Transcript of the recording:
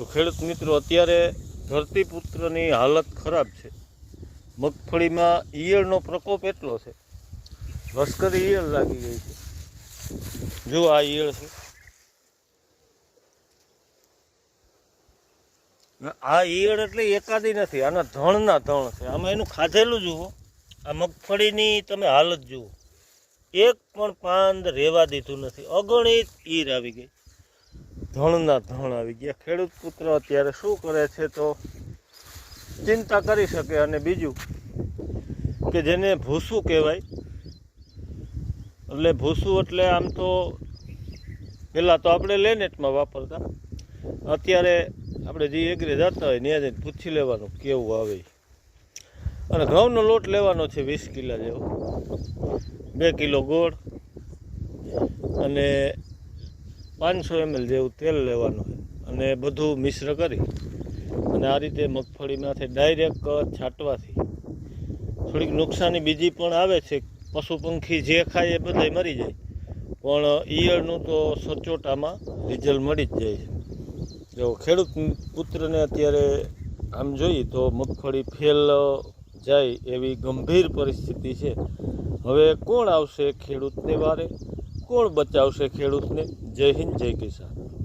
તો ખેડૂત મિત્રો, અત્યારે ધરતીપુત્રની હાલત ખરાબ છે. મગફળીમાં ઈયળનો પ્રકોપ એટલો છે. લશ્કરી ઈયળ લાગી ગઈ છે. જો આ ઈયળ છે. આ ઈયળ એટલે એકાદી નથી, આના ધણના ધણ છે. આમાં એનું ખાધેલું જુઓ. આ મગફળીની તમે હાલત જુઓ. એક પણ પાંદ રહેવા દીધું નથી. અગણિત ઈર આવી ગઈ. ધણના ધણ આવી ગયા. ખેડૂત પુત્ર અત્યારે શું કરે છે તો ચિંતા કરી શકે. અને બીજું કે જેને ભૂસું કહેવાય, એટલે ભૂસું એટલે આમ તો પહેલાં તો આપણે લેનેટમાં વાપરતા. અત્યારે આપણે જે એગ્રે જતા હોય ત્યાં જઈને પૂછી લેવાનું કેવું આવે. અને ઘઉંનો લોટ લેવાનો છે વીસ કિલા જેવો. બે કિલો ગોળ. અને પાંચસો એમએલ જેવું તેલ લેવાનું છે. અને બધું મિશ્ર કરી. અને આ રીતે મગફળીમાંથી ડાયરેક્ટ છાંટવાથી થોડીક નુકસાની બીજી પણ આવે છે. પશુ પંખી જે ખાય એ બધાય મરી જાય. પણ ઈયળનું તો સચોટામાં રિઝલ્ટ મળી જ જાય છે. જો ખેડૂત પુત્રને અત્યારે આમ જોઈએ તો મગફળી ફેલ જાય એવી ગંભીર પરિસ્થિતિ છે. હવે કોણ આવશે ખેડૂતને વારે? કોણ બચાવશે ખેડૂતને? જય હિન્દ જય કિસાન.